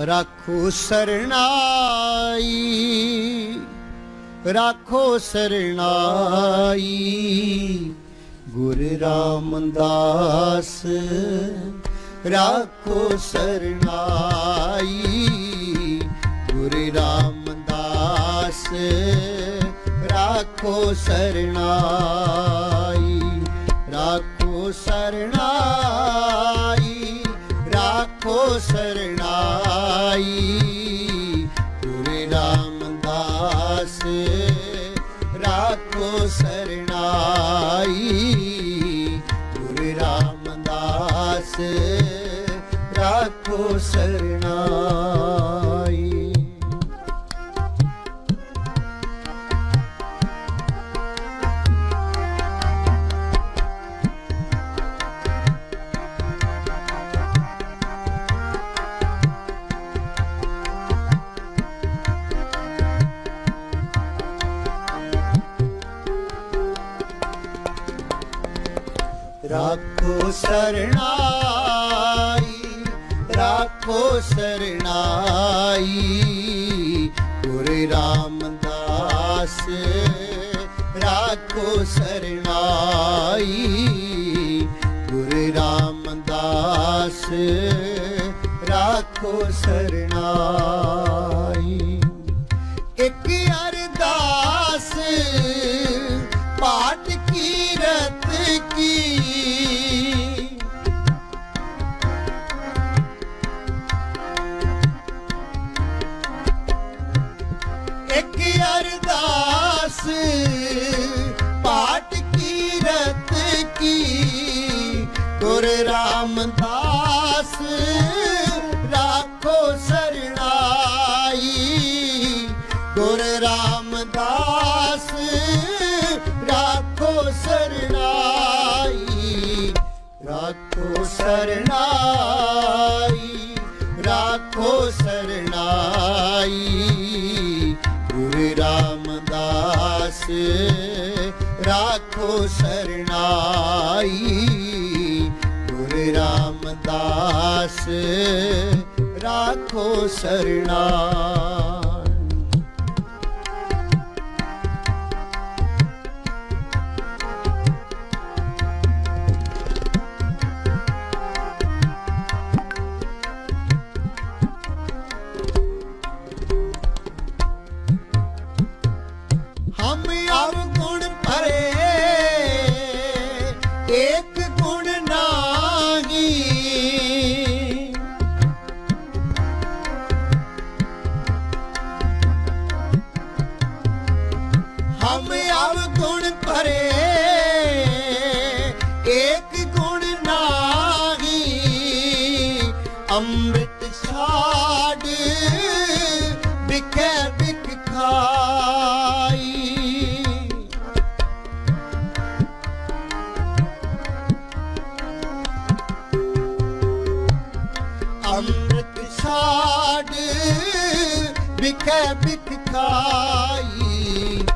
ਰਾਖੋ ਸਰਣਾਈ ਰਾਖੋ ਸਰਣਾਈ ਗੁਰ ਰਾਮਦਾਸ, ਰਾਖੋ ਸਰਣਾਈ ਗੁਰ ਰਾਮਦਾਸ, ਰਾਖੋ ਸਰਣਾਈ ਰਾਖੋ ਸਰਣਾਈ ਰਾਖੋ ਸਰਣਾਈ ਰਾਖੋ ਰਾਖੋ ਸਰਣਾਈ ਰਾਖੋ ਸਰਣਾਈ ਗੁਰੂ ਰਾਮਦਾਸ ਰਾਖੋ ਸਰਣਾਈ ਗੁਰੂ ਰਾਮਦਾਸ ਰਾਖੋ ਸਰਣਾਈ ਰਾਮਦਾਸ ਰਾਖੋ ਸਰਣਾਈ ਗੁਰ ਰਾਮਦਾਸ ਰਾਖੋ ਸਰਣਾਈ ਰਾਖੋ ਸਰਣਾਈ ਰਾਖੋ ਸਰਣਾਈ ਗੁਰ ਰਾਮਦਾਸ ਰਾਖੋ ਸਰਣਾਈ ਰਾਮਦਾਸ ਰਾਖੋ ਸਰਣਾਈ ਹਮ ਅਵਗੁਣ ਕੋ ਛਾੜ ਬਿਖੈ ਬਿਖ ਖਾਈ। ਅੰਮ੍ਰਿਤ ਛਾੜ ਬਿਖੈ ਬਿਖ ਖਾਈ।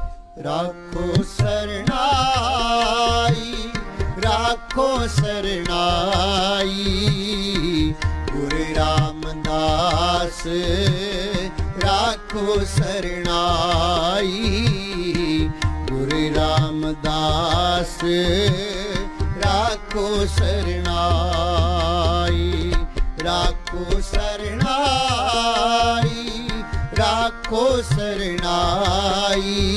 ਰਾਖੋ ਸਰਣਾਈ ਰਾਖੋ ਸਰਣਾਈ। ਗੁਰੂ ਰਾਮਦਾਸ ਰਾਖੋ ਸਰਣਾਈ। ਗੁਰੂ ਰਾਮਦਾਸ ਰਾਖੋ ਸਰਣਾਈ। ਰਾਖੋ ਸਰਣਾਈ ਰਾਖੋ ਸਰਣਾਈ।